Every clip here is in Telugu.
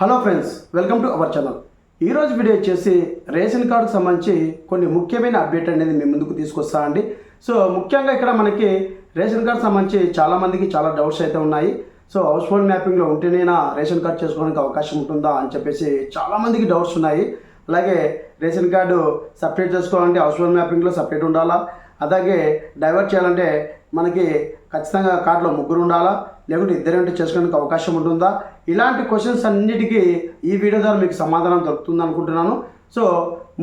Hello friends welcome to our channel. ఈరోజు వీడియో వచ్చేసి రేషన్ కార్డుకు సంబంధించి కొన్ని ముఖ్యమైన అప్డేట్ అనేది మేము ముందుకు తీసుకొస్తా అండి. సో ముఖ్యంగా ఇక్కడ మనకి రేషన్ కార్డు సంబంధించి చాలామందికి చాలా డౌట్స్ అయితే ఉన్నాయి. సో హౌస్ హోల్డ్ మ్యాపింగ్లో ఉంటేనేనా రేషన్ కార్డు చేసుకోవడానికి అవకాశం ఉంటుందా అని చెప్పేసి చాలామందికి డౌట్స్ ఉన్నాయి. అలాగే రేషన్ కార్డు సపరేట్ చేసుకోవాలంటే హౌస్ హోల్డ్ మ్యాపింగ్లో సపరేట్ ఉండాలా? అలాగే డైవర్ట్ చేయాలంటే మనకి ఖచ్చితంగా కార్డులో ముగ్గురు ఉండాలా? లేకుంటే ఇద్దరు ఉంటే చేసుకోవడానికి అవకాశం ఉంటుందా? ఇలాంటి క్వశ్చన్స్ అన్నిటికీ ఈ వీడియో ద్వారా మీకు సమాధానం దొరుకుతుంది అనుకుంటున్నాను. సో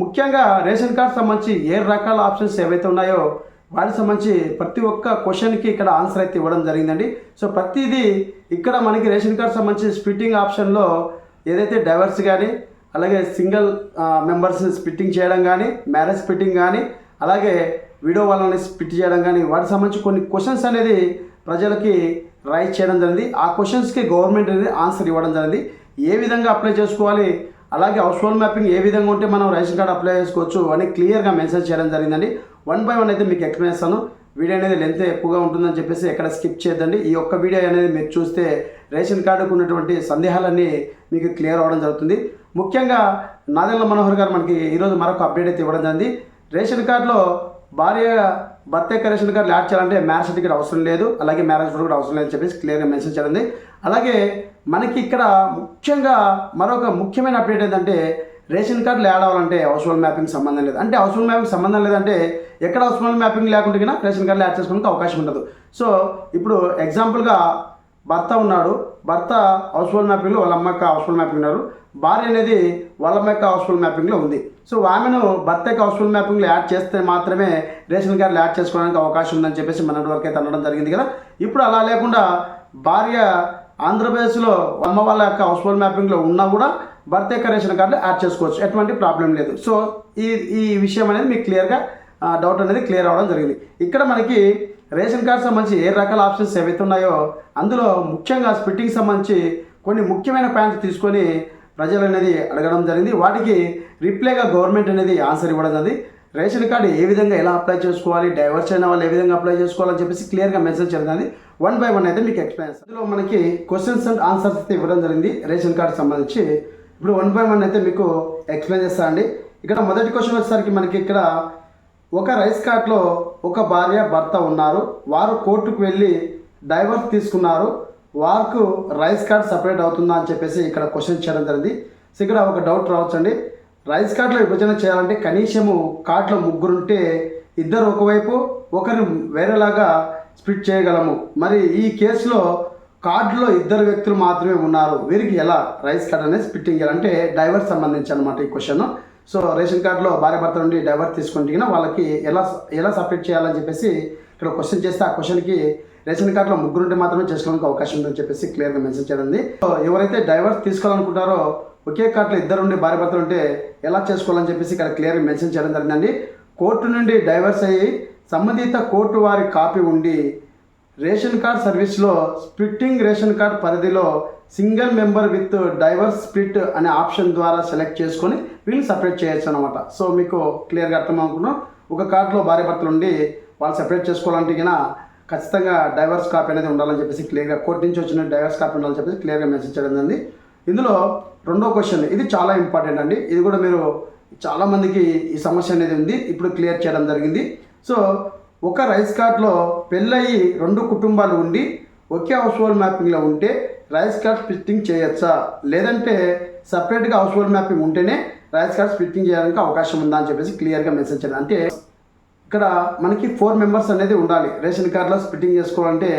ముఖ్యంగా రేషన్ కార్డ్ సంబంధించి ఏ రకాల ఆప్షన్స్ ఏవైతే ఉన్నాయో వాటికి సంబంధించి ప్రతి ఒక్క క్వశ్చన్కి ఇక్కడ ఆన్సర్ అయితే ఇవ్వడం జరిగిందండి. సో ప్రతిదీ ఇక్కడ మనకి రేషన్ కార్డ్ సంబంధించి స్ప్లిట్టింగ్ ఆప్షన్లో ఏదైతే డైవర్స్ కానీ అలాగే సింగిల్ మెంబర్స్ని స్ప్లిట్టింగ్ చేయడం కానీ మ్యారేజ్ స్ప్లిట్టింగ్ కానీ అలాగే వీడియో వాళ్ళని స్పిట్ చేయడం కానీ వాటికి సంబంధించి కొన్ని క్వశ్చన్స్ అనేది ప్రజలకి రైట్ చేయడం జరిగింది. ఆ క్వశ్చన్స్కి గవర్నమెంట్ అనేది ఆన్సర్ ఇవ్వడం జరిగింది. ఏ విధంగా అప్లై చేసుకోవాలి? అలాగే హౌస్ హోల్డ్ మ్యాపింగ్ ఏ విధంగా ఉంటే మనం రేషన్ కార్డు అప్లై చేసుకోవచ్చు అని క్లియర్గా మెన్షన్ చేయడం జరిగిందండి. వన్ బై వన్ అయితే మీకు ఎక్స్ప్లెయిన్ చేస్తాను. వీడియో అనేది లెంత్ ఎక్కువగా ఉంటుందని చెప్పేసి ఎక్కడ స్కిప్ చేయొద్దండి. ఈ ఒక్క వీడియో అనేది మీరు చూస్తే రేషన్ కార్డుకు ఉన్నటువంటి సందేహాలన్నీ మీకు క్లియర్ అవ్వడం జరుగుతుంది. ముఖ్యంగా నాదెల్ల మనోహర్ గారు మనకి ఈరోజు మరొక అప్డేట్ అయితే ఇవ్వడం జరిగింది. రేషన్ కార్డులో భార్య భర్త యొక్క రేషన్ యాడ్ చేయాలంటే మ్యారేజ్ సర్టిఫికేట్ అవసరం లేదు. అలాగే మ్యారేజ్ ఫోటో కూడా అవసరం లేదని చెప్పేసి క్లియర్గా మెన్షన్ చేయండి అలాగే మనకి ఇక్కడ ముఖ్యంగా మరొక ముఖ్యమైన అప్డేట్ ఏంటంటే రేషన్ కార్డులు యాడ్ అవ్వాలంటే హౌస్ హోల్డ్ మ్యాపింగ్ సంబంధం లేదు. అంటే హౌస్ హోల్డ్ మ్యాపింగ్ సంబంధం లేదంటే ఎక్కడ హౌస్ హోల్డ్ మ్యాపింగ్ లేకుండా రేషన్ కార్డులు యాడ్ చేసుకోవడానికి అవకాశం ఉండదు. సో ఇప్పుడు ఎగ్జాంపుల్గా భర్త ఉన్నాడు. భర్త హౌస్ హోల్డ్ మ్యాపింగ్లో వాళ్ళ అమ్మక్క యొక్క హౌస్ హోల్డ్ మ్యాపింగ్ ఉన్నారు. భార్య అనేది వాళ్ళ హౌస్ఫుల్ యొక్క మ్యాపింగ్లో ఉంది. సో ఆమెను భర్త హౌస్ఫుల్ మ్యాపింగ్లో యాడ్ చేస్తే మాత్రమే రేషన్ కార్డులు యాడ్ చేసుకోవడానికి అవకాశం ఉందని చెప్పేసి మన వరకు అయితే అనడం జరిగింది కదా. ఇప్పుడు అలా లేకుండా భార్య ఆంధ్రప్రదేశ్లో అమ్మ వాళ్ళ యొక్క హౌస్ఫుల్ మ్యాపింగ్లో ఉన్నా కూడా భర్త రేషన్ కార్డు యాడ్ చేసుకోవచ్చు. ఎటువంటి ప్రాబ్లం లేదు. సో ఈ ఈ విషయం అనేది మీకు క్లియర్గా డౌట్ అనేది క్లియర్ అవ్వడం జరిగింది. ఇక్కడ మనకి రేషన్ కార్డు సంబంధించి ఏ రకాల ఆప్షన్స్ ఏవైతే ఉన్నాయో అందులో ముఖ్యంగా స్పిట్టింగ్ సంబంధించి కొన్ని ముఖ్యమైన పాయింట్స్ తీసుకొని ప్రజలు అనేది అడగడం జరిగింది. వాటికి రిప్లైగా గవర్నమెంట్ అనేది ఆన్సర్ ఇవ్వడం జరిగింది. రేషన్ కార్డు ఏ విధంగా ఎలా అప్లై చేసుకోవాలి డైవర్స్ అయిన వాళ్ళు ఏ విధంగా అప్లై చేసుకోవాలని చెప్పేసి క్లియర్గా మెన్షన్ జరిగింది. వన్ బై వన్ అయితే మీకు ఎక్స్ప్లెయిన్ అందులో మనకి క్వశ్చన్స్ అండ్ ఆన్సర్స్ అయితే ఇవ్వడం జరిగింది రేషన్ కార్డు సంబంధించి. ఇప్పుడు వన్ బై వన్ అయితే మీకు ఎక్స్ప్లెయిన్ చేస్తాను అండి. ఇక్కడ మొదటి క్వశ్చన్ వచ్చేసరికి మనకి ఇక్కడ ఒక రైస్ కార్ట్లో ఒక భార్య భర్త ఉన్నారు. వారు కోర్టుకు వెళ్ళి డైవర్స్ తీసుకున్నారు. వార్కు రైస్ కార్డ్ సపరేట్ అవుతుందా అని చెప్పేసి ఇక్కడ క్వశ్చన్ చేయడం జరిగింది. సో ఇక్కడ ఒక డౌట్ రావచ్చండి. రైస్ కార్డ్లో విభజన చేయాలంటే కనీసము కార్డ్లో ముగ్గురు ఉంటే ఇద్దరు ఒకవైపు ఒకరు వేరేలాగా స్ప్లిట్ చేయగలము. మరి ఈ కేసులో కార్డులో ఇద్దరు వ్యక్తులు మాత్రమే ఉన్నారు. వీరికి ఎలా రైస్ కార్డ్ అనేది స్ప్లిట్టింగ్ చేయాలంటే డైవర్స్ సంబంధించి అనమాట ఈ క్వశ్చన్. సో రేషన్ కార్డులో భార్య భర్త నుండి డైవర్స్ తీసుకుంటున్నా వాళ్ళకి ఎలా ఎలా సపరేట్ చేయాలని చెప్పేసి ఇక్కడ క్వశ్చన్ చేస్తే ఆ క్వశ్చన్కి రేషన్ కార్డులో ముగ్గురు ఉంటే మాత్రమే చేసుకోవడానికి అవకాశం ఉందని చెప్పేసి క్లియర్గా మెన్షన్ చేయడం సో ఎవరైతే డైవర్స్ తీసుకోవాలనుకుంటారో ఒకే కార్డులో ఇద్దరు ఉండి భార్య భర్తలు ఉంటే ఎలా చేసుకోవాలని చెప్పేసి ఇక్కడ క్లియర్గా మెన్షన్ చేయడం జరిగిందండి. కోర్టు నుండి డైవర్స్ అయ్యి సంబంధిత కోర్టు వారి కాపీ ఉండి రేషన్ కార్డ్ సర్వీస్లో స్ప్లిట్టింగ్ రేషన్ కార్డ్ పరిధిలో single member with divorce split అనే ఆప్షన్ ద్వారా సెలెక్ట్ చేసుకొని వీళ్ళు సపరేట్ చేయొచ్చు అనమాట సో మీకు క్లియర్గా అర్థం అనుకున్నాం ఒక కార్డులో భార్య భర్తలు ఉండి వాళ్ళు సెపరేట్ చేసుకోవాలంటే ఖచ్చితంగా డైవర్స్ కాపీ అనేది ఉండాలని చెప్పేసి క్లియర్గా కోర్టు నుంచి వచ్చిన డైవర్స్ కాపీ ఉండాలని చెప్పేసి క్లియర్గా మెసేజ్ చేయడం జరిగింది. ఇందులో రెండో క్వశ్చన్ ఇది చాలా ఇంపార్టెంట్ అండి. ఇది కూడా మీరు చాలామందికి ఈ సమస్య అనేది ఉంది. ఇప్పుడు క్లియర్ చేయడం జరిగింది. సో ఒక రైస్ కార్డ్లో పెళ్ళయి రెండు కుటుంబాలు ఉండి ఒకే హౌస్ హోల్డ్ మ్యాపింగ్లో ఉంటే రైస్ కార్డ్ స్ప్లిట్టింగ్ చేయొచ్చా? లేదంటే సపరేట్గా హౌస్ హోల్డ్ మ్యాపింగ్ ఉంటేనే రైస్ కార్డ్ స్ప్లిట్టింగ్ చేయడానికి అవకాశం ఉందా అని చెప్పేసి క్లియర్గా మెసేజ్ చేయాలి అంటే ఇక్కడ మనకి ఫోర్ మెంబర్స్ అనేది ఉండాలి. రేషన్ కార్డులో స్ప్లిట్టింగ్ చేసుకోవాలంటే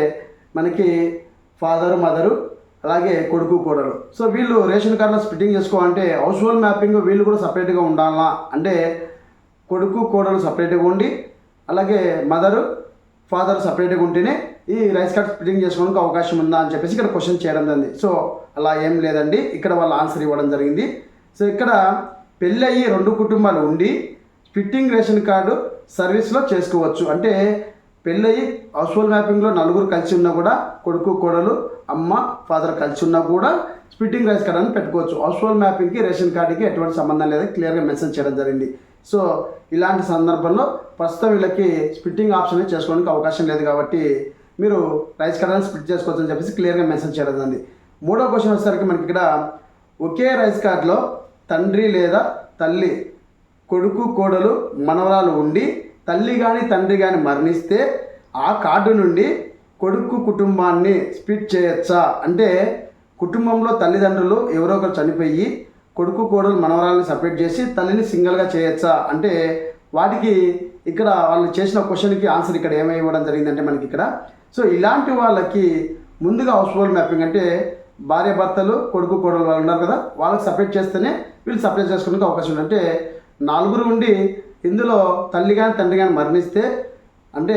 మనకి ఫాదరు మదరు అలాగే కొడుకు కోడలు. సో వీళ్ళు రేషన్ కార్డులో స్ప్లిట్టింగ్ చేసుకోవాలంటే హౌస్ హోల్డ్ మ్యాపింగ్ వీళ్ళు కూడా సపరేట్గా ఉండాలా? అంటే కొడుకు కోడలు సపరేట్గా ఉండి అలాగే మదరు ఫాదర్ సపరేట్గా ఉంటేనే ఈ రైస్ కార్డ్ స్ప్లిట్టింగ్ చేసుకోవడానికి అవకాశం ఉందా అని చెప్పేసి ఇక్కడ క్వశ్చన్ చేయడం జరిగింది. సో అలా ఏం లేదండి. ఇక్కడ వాళ్ళు ఆన్సర్ ఇవ్వడం జరిగింది. సో ఇక్కడ పెళ్ళి అయ్యి రెండు కుటుంబాలు ఉండి ఫిట్టింగ్ రేషన్ కార్డు సర్వీస్లో చేసుకోవచ్చు. అంటే పెళ్ళయి హౌస్ఫుల్ మ్యాపింగ్లో నలుగురు కలిసి ఉన్నా కూడా కొడుకు కోడలు అమ్మ ఫాదర్ కలిసి ఉన్నా కూడా స్ప్లిట్టింగ్ రైస్ కార్డు అని పెట్టుకోవచ్చు. హౌస్ఫుల్ మ్యాపింగ్కి రేషన్ కార్డుకి ఎటువంటి సంబంధం లేదని క్లియర్గా మెన్షన్ చేయడం జరిగింది. సో ఇలాంటి సందర్భంలో ప్రస్తుతం వీళ్ళకి స్ప్లిట్టింగ్ ఆప్షన్ చేసుకోవడానికి అవకాశం లేదు కాబట్టి మీరు రైస్ కార్డ్ అని స్ప్లిట్ చేసుకోవచ్చు అని చెప్పేసి క్లియర్గా మెన్షన్ చేయడం జరిగింది. మూడో క్వశ్చన్ వచ్చేసరికి మనకి ఇక్కడ ఒకే రైస్ కార్డులో తండ్రి లేదా తల్లి కొడుకు కోడలు మనవరాలు ఉండి తల్లి కానీ తండ్రి కానీ మరణిస్తే ఆ కార్డు నుండి కొడుకు కుటుంబాన్ని స్ప్లిట్ చేయొచ్చా? అంటే కుటుంబంలో తల్లిదండ్రులు ఎవరో ఒకరు చనిపోయి కొడుకు కోడలు మనవరాలని సపరేట్ చేసి తల్లిని సింగిల్గా చేయొచ్చా? అంటే వాటికి ఇక్కడ వాళ్ళు చేసిన క్వశ్చన్కి ఆన్సర్ ఇక్కడ ఏమై ఇవ్వడం జరిగిందంటే మనకి ఇక్కడ. సో ఇలాంటి వాళ్ళకి ముందుగా హౌస్ హోల్డ్ మ్యాపింగ్ అంటే భార్య భర్తలు కొడుకు కోడలు వాళ్ళు ఉన్నారు కదా వాళ్ళకి సపరేట్ చేస్తేనే వీళ్ళు సపరేట్ చేసుకోవడానికి అవకాశం ఉంది. అంటే నలుగురు ఉండి ఇందులో తల్లి కానీ తండ్రి కానీ మరణిస్తే అంటే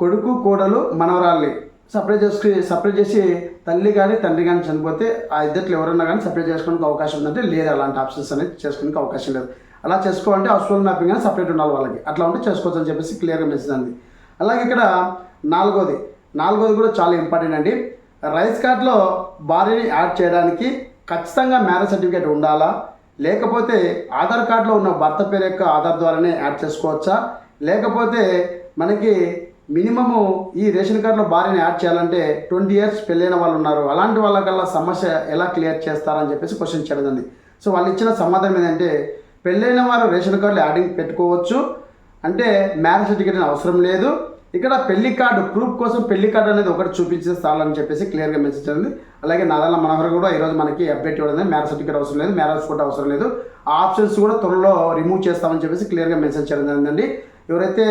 కొడుకు కోడలు మనవరాల్ని సపరేట్ చేసుకుని సపరేట్ చేసి తల్లి కానీ తండ్రి కానీ చనిపోతే ఆ ఇద్దరు ఎవరన్నా కానీ సపరేట్ చేసుకోవడానికి అవకాశం ఉందంటే లేదు. అలాంటి ఆప్షన్స్ అనేది చేసుకోవడానికి అవకాశం లేదు. అలా చేసుకోవాలంటే హౌస్ మ్యాపింగ్ అని సపరేట్ ఉండాలి వాళ్ళకి. అట్లా ఉంటే చేసుకోవచ్చు అని చెప్పేసి క్లియర్గా మెసేజ్ అంది. అలాగే ఇక్కడ నాలుగోది. నాలుగోది కూడా చాలా ఇంపార్టెంట్ అండి. రైస్ కార్డ్లో భార్యని యాడ్ చేయడానికి ఖచ్చితంగా మ్యారేజ్ సర్టిఫికేట్ ఉండాలా? లేకపోతే ఆధార్ కార్డులో ఉన్న భర్త పేరు యొక్క ఆధార్ ద్వారానే యాడ్ చేసుకోవచ్చా? లేకపోతే మనకి మినిమము ఈ రేషన్ కార్డులో భార్యని యాడ్ చేయాలంటే ట్వంటీ ఇయర్స్ పెళ్ళైన వాళ్ళు ఉన్నారు. అలాంటి వాళ్ళకల్లా సమస్య ఎలా క్లియర్ చేస్తారని చెప్పేసి క్వశ్చన్ చేయడం సో వాళ్ళు ఇచ్చిన సమాధానం ఏంటంటే పెళ్ళైన వారు రేషన్ కార్డులో యాడింగ్ పెట్టుకోవచ్చు. అంటే మ్యారేజ్ సర్టిఫికేట్ అవసరం లేదు. ఇక్కడ పెళ్ళి కార్డు ప్రూఫ్ కోసం పెళ్ళి కార్డు అనేది ఒకటి చూపించే చాలని చెప్పేసి క్లియర్గా మెసేజ్ ఉంది అలాగే నాదల్ల మనోహర్ కూడా ఈరోజు మనకి అప్డేట్ ఇవ్వడం మ్యారేజ్ సర్టిఫికేట్ అవసరం లేదు. మ్యారేజ్ ఫోటో అవసరం లేదు. ఆ ఆప్షన్స్ కూడా త్వరలో రిమూవ్ చేస్తామని చెప్పేసి క్లియర్గా మెసేజ్ చేయడం జరిగిందండి. ఎవరైతే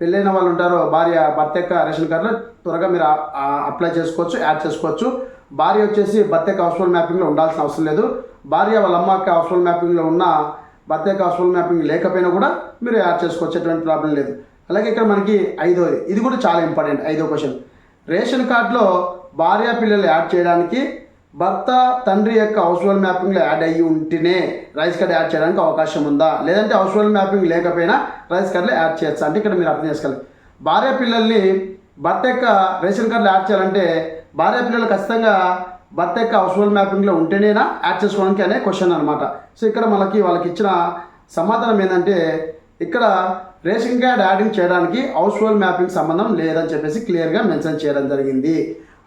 పెళ్ళైన వాళ్ళు ఉంటారో భార్య భర్త యొక్క రేషన్ కార్డులో త్వరగా మీరు అప్లై చేసుకోవచ్చు యాడ్ చేసుకోవచ్చు. భార్య వచ్చేసి భర్త యొక్క హౌస్ఫుల్ మ్యాపింగ్లో ఉండాల్సిన అవసరం లేదు. భార్య వాళ్ళ అమ్మ యొక్క హౌస్ఫుల్ మ్యాపింగ్లో ఉన్న భర్త యొక్క హౌస్ఫుల్ మ్యాపింగ్ లేకపోయినా కూడా మీరు యాడ్ చేసుకోవచ్చు. ఎటువంటి ప్రాబ్లం లేదు. అలాగే ఇక్కడ మనకి ఐదోది. ఇది కూడా చాలా ఇంపార్టెంట్ ఐదో క్వశ్చన్ రేషన్ కార్డులో భార్య పిల్లలు యాడ్ చేయడానికి భర్త తండ్రి యొక్క హౌస్ఫుల్ మ్యాపింగ్లో యాడ్ అయ్యి ఉంటేనే రైస్ కార్డ్ యాడ్ చేయడానికి అవకాశం ఉందా? లేదంటే హౌస్ఫుల్ మ్యాపింగ్ లేకపోయినా రైస్ కార్డులో యాడ్ చేయొచ్చు? అంటే ఇక్కడ మీరు అర్థం చేసుకోవాలి. భార్య పిల్లల్ని భర్త యొక్క రేషన్ కార్డులో యాడ్ చేయాలంటే భార్య పిల్లలు ఖచ్చితంగా భర్త యొక్క హౌస్ఫుల్ మ్యాపింగ్లో ఉంటేనేనా యాడ్ చేసుకోవడానికి అనే క్వశ్చన్ అనమాట సో ఇక్కడ మనకి వాళ్ళకి ఇచ్చిన సమాధానం ఏంటంటే ఇక్కడ రేషన్ కార్డ్ యాడింగ్ చేయడానికి హౌస్ హోల్ మ్యాపింగ్ సంబంధం లేదని చెప్పేసి క్లియర్గా మెన్షన్ చేయడం జరిగింది.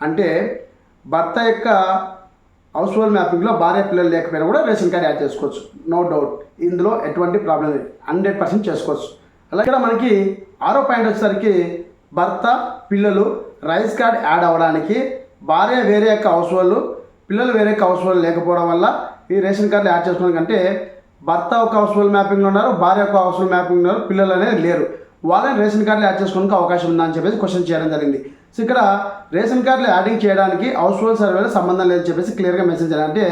అంటే భర్త యొక్క హౌస్ హోల్డ్ మ్యాపింగ్లో భార్య పిల్లలు లేకపోయినా కూడా రేషన్ కార్డ్ యాడ్ చేసుకోవచ్చు. No doubt. ఇందులో ఎటువంటి ప్రాబ్లం లేదు. హండ్రెడ్ పర్సెంట్ చేసుకోవచ్చు. అలా ఇక్కడ మనకి ఆరో పాయింట్ వచ్చేసరికి భర్త పిల్లలు రైస్ కార్డ్ యాడ్ అవ్వడానికి భార్య వేరే యొక్క హౌస్ హోల్డ్ పిల్లలు వేరే యొక్క హౌస్ హోల్డ్ లేకపోవడం వల్ల ఈ రేషన్ కార్డులు యాడ్ చేసుకోవడం కంటే భర్త ఒక హౌస్ మ్యాపింగ్లో ఉన్నారు భార్య ఒక హౌస్ఫుల్ మ్యాపింగ్లో మ్యాపింగ్ ఉన్నారు పిల్లలు అనేది లేరు. వాళ్ళని రేషన్ కార్డులు యాడ్ చేసుకోవడానికి అవకాశం ఉందా అని చెప్పేసి క్వశ్చన్ చేయడం జరిగింది. సో ఇక్కడ రేషన్ కార్డులు యాడింగ్ చేయడానికి హౌస్ఫుల్ సర్వేలో సంబంధం లేదని చెప్పేసి క్లియర్గా మెసేజ్ అంటే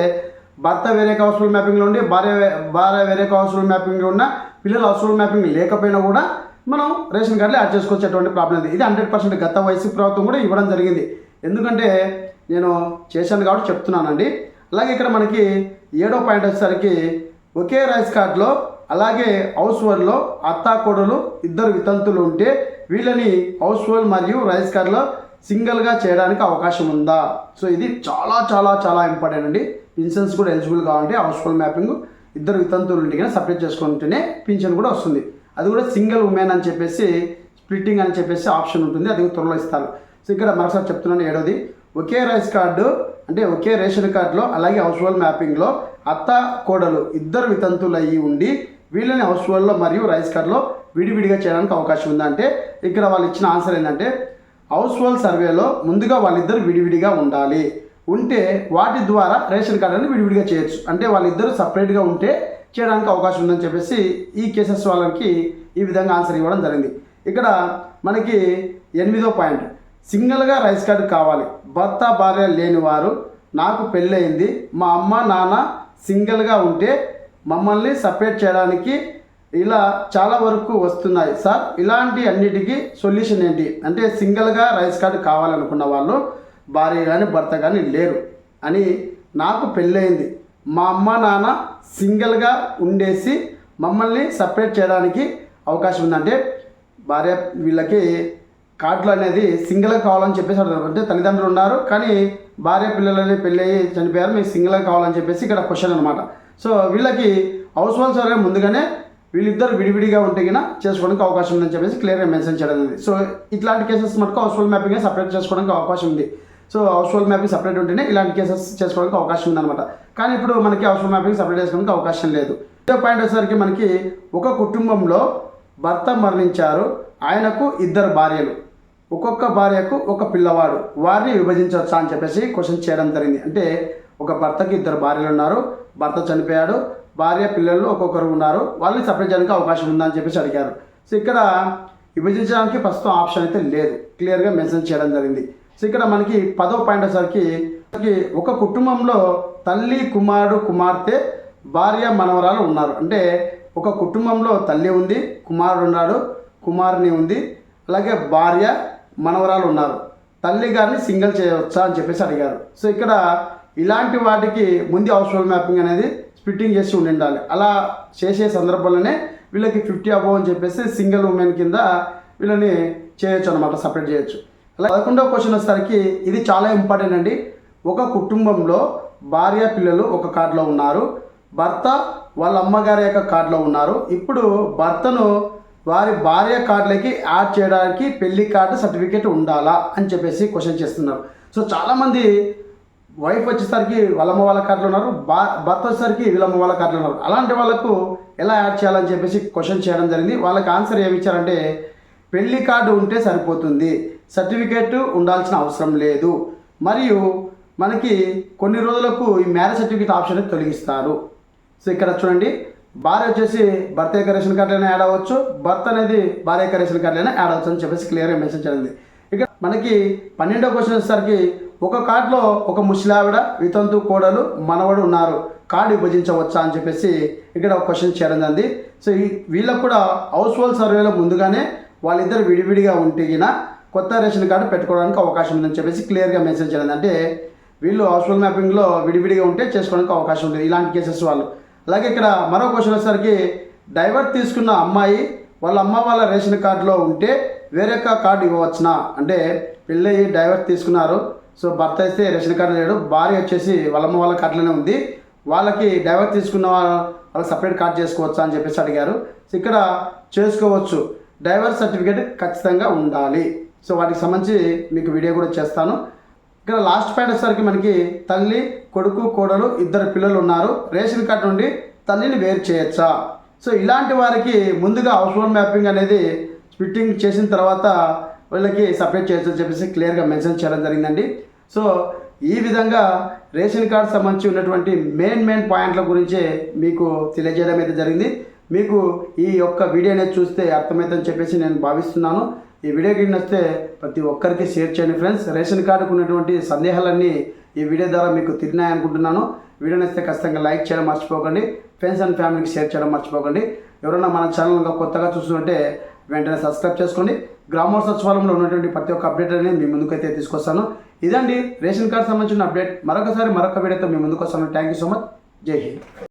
భర్త వేరే హౌస్ఫుల్ మ్యాపింగ్లో ఉండి భార్య భార్య వేరే హౌస్ఫుల్ మ్యాపింగ్లో ఉన్న పిల్లలు హౌస్ఫుల్ మ్యాపింగ్ లేకపోయినా కూడా మనం రేషన్ కార్డులు యాడ్ చేసుకోవచ్చు ప్రాబ్లం ఇది ఇది హండ్రెడ్ పర్సెంట్ గత వయసు ప్రభుత్వం కూడా ఇవ్వడం జరిగింది. ఎందుకంటే నేను చేశాను కాబట్టి చెప్తున్నానండి. అలాగే ఇక్కడ మనకి ఏడో పాయింట్ వచ్చేసరికి ఒకే రైస్ కార్డులో అలాగే హౌస్ హోల్డ్లో అత్తాకోడలు ఇద్దరు వితంతులు ఉంటే వీళ్ళని హౌస్ హోల్డ్ మరియు రైస్ కార్డ్లో సింగిల్గా చేయడానికి అవకాశం ఉందా? సో ఇది చాలా చాలా చాలా ఇంపార్టెంట్ అండి. పింఛన్స్ కూడా ఎలిజిబుల్ కావాలంటే హౌస్ హోల్డ్ మ్యాపింగ్ ఇద్దరు వితంతులు ఉంటే కానీ సపరేట్ చేసుకుంటేనే పింఛన్ కూడా వస్తుంది. అది కూడా సింగిల్ ఉమెన్ అని చెప్పేసి స్ప్లిట్టింగ్ అని చెప్పేసి ఆప్షన్ ఉంటుంది. అది త్వరలో ఇస్తారు. సో ఇక్కడ మరోసారి చెప్తున్నాను ఏడోది. ఒకే రైస్ కార్డు అంటే ఒకే రేషన్ కార్డులో అలాగే హౌస్ హోల్డ్ మ్యాపింగ్లో అత్త కోడలు ఇద్దరు వితంతులు అయ్యి ఉండి వీళ్ళని హౌస్ హోల్డ్లో మరియు రైస్ కార్డులో విడివిడిగా చేయడానికి అవకాశం ఉందంటే ఇక్కడ వాళ్ళు ఇచ్చిన ఆన్సర్ ఏంటంటే హౌస్ హోల్డ్ సర్వేలో ముందుగా వాళ్ళిద్దరు విడివిడిగా ఉండాలి. ఉంటే వాటి ద్వారా రేషన్ కార్డు అనేది విడివిడిగా చేయొచ్చు. అంటే వాళ్ళిద్దరు సపరేట్గా ఉంటే చేయడానికి అవకాశం ఉందని చెప్పేసి ఈ కేసెస్ వాళ్ళకి ఈ విధంగా ఆన్సర్ ఇవ్వడం జరిగింది. ఇక్కడ మనకి ఎనిమిదో పాయింట్ సింగిల్గా రైస్ కార్డు కావాలి. భర్త భార్య లేని వారు నాకు పెళ్ళయింది. మా అమ్మ నాన్న సింగిల్గా ఉంటే మమ్మల్ని సపరేట్ చేయడానికి ఇలా చాలా వరకు వస్తున్నాయి. సార్ ఇలాంటి అన్నిటికీ సొల్యూషన్ ఏంటి? అంటే సింగిల్గా రైస్ కార్డు కావాలనుకున్న వాళ్ళు భార్య కానీ భర్త కానీ లేరు అని నాకు పెళ్ళయింది. మా అమ్మ నాన్న సింగిల్గా ఉండేసి మమ్మల్ని సపరేట్ చేయడానికి అవకాశం ఉందంటే భార్య వీళ్ళకి కార్డులు అనేది సింగిల్గా కావాలని చెప్పేసి అడుగుతారు అంటే తల్లిదండ్రులు ఉన్నారు కానీ భార్య పిల్లలని పెళ్ళి అయ్యి చనిపోయారు మీకు సింగిల్గా కావాలని చెప్పేసి ఇక్కడ క్వశ్చన్ అనమాట సో వీళ్ళకి హౌస్ హోల్డ్ సర్వే ముందుగానే వీళ్ళిద్దరు విడివిడిగా ఉంటే గిన చేసుకోవడానికి అవకాశం ఉందని చెప్పేసి క్లియర్గా మెన్షన్ చేయడం ఉంది సో ఇట్లాంటి కేసెస్ మటుకు హౌస్ హోల్డ్ మ్యాపింగ్ సపరేట్ చేసుకోవడానికి అవకాశం ఉంది. So house hold mapping separate ఉంటేనే ఇలాంటి కేసెస్ చేసుకోవడానికి అవకాశం ఉందన్నమాట కానీ ఇప్పుడు మనకి హౌస్ హోల్డ్ మ్యాపింగ్ సపరేట్ చేసుకోవడానికి అవకాశం లేదు. ఇదో పాయింట్ వచ్చేసరికి మనకి ఒక కుటుంబంలో భర్త మరణించారు ఆయనకు ఇద్దరు భార్యలు. ఒక్కొక్క భార్యకు ఒక పిల్లవాడు. వారిని విభజించవచ్చా అని చెప్పేసి క్వశ్చన్ చేయడం జరిగింది. అంటే ఒక భర్తకి ఇద్దరు భార్యలు ఉన్నారు. భర్త చనిపోయాడు. భార్య పిల్లలు ఒక్కొక్కరు ఉన్నారు. వాళ్ళని సపరేట్ చేయడానికి అవకాశం ఉందని చెప్పేసి అడిగారు. సో ఇక్కడ విభజించడానికి ప్రస్తుతం ఆప్షన్ అయితే లేదు. క్లియర్గా మెన్షన్ చేయడం జరిగింది. సో ఇక్కడ మనకి పదో పాయింట్ వచ్చేసరికి ఒక కుటుంబంలో తల్లి కుమారుడు కుమార్తె భార్య మనవరాలు ఉన్నారు. అంటే ఒక కుటుంబంలో తల్లి ఉంది కుమారుడు ఉన్నాడు కుమారుని ఉంది అలాగే భార్య మనవరాలు ఉన్నారు. తల్లి గారిని సింగిల్ చేయవచ్చా అని చెప్పేసి అడిగారు. సో ఇక్కడ ఇలాంటి వాటికి ముందు హౌస్ఫుల్ మ్యాపింగ్ అనేది స్ప్లిట్టింగ్ చేసి ఉండి ఉండాలి అలా చేసే సందర్భంలోనే వీళ్ళకి ఫిఫ్టీ అబోవ్ అని చెప్పేసి సింగిల్ ఉమెన్ కింద వీళ్ళని చేయొచ్చు అనమాట సపరేట్ చేయొచ్చు. అలా పదకొండవ క్వశ్చన్ వచ్చేసరికి ఇది చాలా ఇంపార్టెంట్ అండి. ఒక కుటుంబంలో భార్య పిల్లలు ఒక కార్డులో ఉన్నారు. భర్త వాళ్ళ అమ్మగారి యొక్క కార్డులో ఉన్నారు. ఇప్పుడు భర్తను వారి భార్య కార్డులకి యాడ్ చేయడానికి పెళ్ళి కార్డు సర్టిఫికేట్ ఉండాలా అని చెప్పేసి క్వశ్చన్ చేస్తున్నారు. సో చాలామంది వైఫ్ వచ్చేసరికి వాళ్ళమ్మ వాళ్ళ కార్డులో ఉన్నారు బా భర్త వచ్చేసరికి వీళ్ళమ్మ వాళ్ళ కార్డులో ఉన్నారు. అలాంటి వాళ్ళకు ఎలా యాడ్ చేయాలని చెప్పేసి క్వశ్చన్ చేయడం జరిగింది. వాళ్ళకి ఆన్సర్ ఏమి ఇచ్చారంటే పెళ్ళి కార్డు ఉంటే సరిపోతుంది సర్టిఫికేట్ ఉండాల్సిన అవసరం లేదు. మరియు మనకి కొన్ని రోజులకు ఈ మ్యారేజ్ సర్టిఫికేట్ ఆప్షన్ తొలగిస్తారు. సో ఇక్కడ చూడండి భార్య వచ్చేసి భర్త యొక్క రేషన్ కార్డులైనా యాడ్ అవ్వచ్చు. భర్త అనేది భార్య యొక్క రేషన్ కార్డులైనా యాడ్ అవ్వచ్చు అని చెప్పేసి క్లియర్గా మెసేజ్ చేయండి ఇక మనకి పన్నెండో క్వశ్చన్ వచ్చేసరికి ఒక కార్డులో ఒక ముసలావిడ వితంతు కోడలు మనవడు ఉన్నారు. కార్డు విభజించవచ్చా అని చెప్పేసి ఇక్కడ ఒక క్వశ్చన్ చేయడం జరిగింది. సో ఈ వీళ్ళకు కూడా హౌస్ హోల్డ్ సర్వేలో ముందుగానే వాళ్ళిద్దరు విడివిడిగా ఉంటేగిన కొత్త రేషన్ కార్డు పెట్టుకోవడానికి అవకాశం ఉందని చెప్పేసి క్లియర్గా మెసేజ్ చేయడం అంటే వీళ్ళు హౌస్ హోల్డ్ మ్యాపింగ్లో విడివిడిగా ఉంటే చేసుకోవడానికి అవకాశం ఉంటుంది ఇలాంటి కేసెస్ వాళ్ళు. అలాగే ఇక్కడ మరో క్వశ్చన్ వచ్చేసరికి డైవర్ట్ తీసుకున్న అమ్మాయి వాళ్ళ అమ్మ వాళ్ళ రేషన్ కార్డులో ఉంటే వేరొక కార్డు ఇవ్వవచ్చునా? అంటే పెళ్ళి డైవర్ట్ తీసుకున్నారు సో భర్త అయితే రేషన్ కార్డు లేడు భార్య వచ్చేసి వాళ్ళ అమ్మ వాళ్ళ కార్డులోనే ఉంది వాళ్ళకి డైవర్ట్ తీసుకున్న వాళ్ళ- వాళ్ళకి సపరేట్ కార్డు చేసుకోవచ్చా అని చెప్పేసి అడిగారు. సో ఇక్కడ చేసుకోవచ్చు డైవర్స్ సర్టిఫికేట్ ఖచ్చితంగా ఉండాలి. సో వాటికి సంబంధించి మీకు వీడియో కూడా చేస్తాను. ఇక్కడ లాస్ట్ పాయింట్ వచ్చేసరికి మనకి తల్లి కొడుకు కోడలు ఇద్దరు పిల్లలు ఉన్నారు. రేషన్ కార్డు నుండి తల్లిని వేరు చేయొచ్చా? సో ఇలాంటి వారికి ముందుగా హౌస్ లోన్ మ్యాపింగ్ అనేది స్ప్లిట్టింగ్ చేసిన తర్వాత వీళ్ళకి సపరేట్ చేయొచ్చు అని చెప్పేసి క్లియర్గా మెన్షన్ చేయడం జరిగిందండి. సో ఈ విధంగా రేషన్ కార్డు సంబంధించి ఉన్నటువంటి మెయిన్ మెయిన్ పాయింట్ల గురించే మీకు తెలియజేయడం అయితే జరిగింది. మీకు ఈ యొక్క వీడియో అనేది చూస్తే అర్థమవుతుందని చెప్పేసి నేను భావిస్తున్నాను. ఈ వీడియో కింద వస్తే ప్రతి ఒక్కరికి షేర్ చేయండి ఫ్రెండ్స్ రేషన్ కార్డుకు ఉన్నటువంటి సందేహాలన్నీ ఈ వీడియో ద్వారా మీకు తిరిగినాయనుకుంటున్నాను. వీడియో నచ్చితే ఖచ్చితంగా లైక్ చేయడం మర్చిపోకండి. ఫ్రెండ్స్ అండ్ ఫ్యామిలీకి షేర్ చేయడం మర్చిపోకండి. ఎవరైనా మన ఛానల్ కొత్తగా చూస్తుంటే వెంటనే సబ్స్క్రైబ్ చేసుకోండి. గ్రామ సచివాలయంలో ఉన్నటువంటి ప్రతి ఒక్క అప్డేట్ అనేది మీ ముందుకైతే తీసుకొస్తాను. ఇదండి. రేషన్ కార్డు సంబంధించిన అప్డేట్ మరొకసారి మరొక వీడియోతో మీ ముందుకు వస్తాను. థ్యాంక్ యూ సో మచ్ జై హింద్.